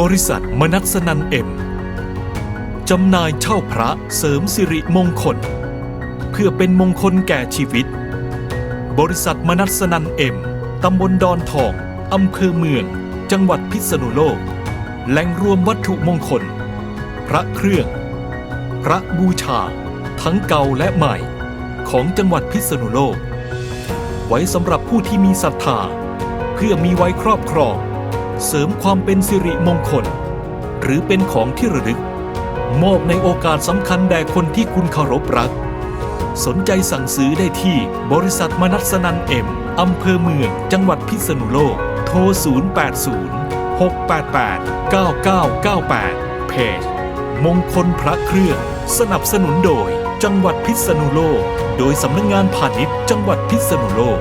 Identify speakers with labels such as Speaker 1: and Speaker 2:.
Speaker 1: บริษัทมนัสนันเอ็ม จำหน่ายเช่าพระเสริมสิริมงคล เพื่อเป็นมงคลแก่ชีวิต บริษัทมนัสนันเอ็ม ตำบลดอนทอง อำเภอเมือง จังหวัดพิษณุโลก แหล่งรวมวัตถุมงคล พระเครื่อง พระบูชา ทั้งเก่าและใหม่ ของจังหวัดพิษณุโลก ไว้สำหรับผู้ที่มีศรัทธา เพื่อมีไว้ครอบครอง เสริมความเป็นสิริมงคล หรือเป็นของที่ระลึก มอบในโอกาสสำคัญแด่คนที่คุณเคารพรัก สนใจสั่งซื้อได้ที่บริษัทมนัสนันเอ็มอำเภอเมือง จังหวัดพิษณุโลก โทร 080 688 9998 เพจ มงคลพระเครื่อง สนับสนุนโดย จังหวัดพิษณุโลก โดยสำนักงงานพาณิชย์จังหวัดพิษณุโลก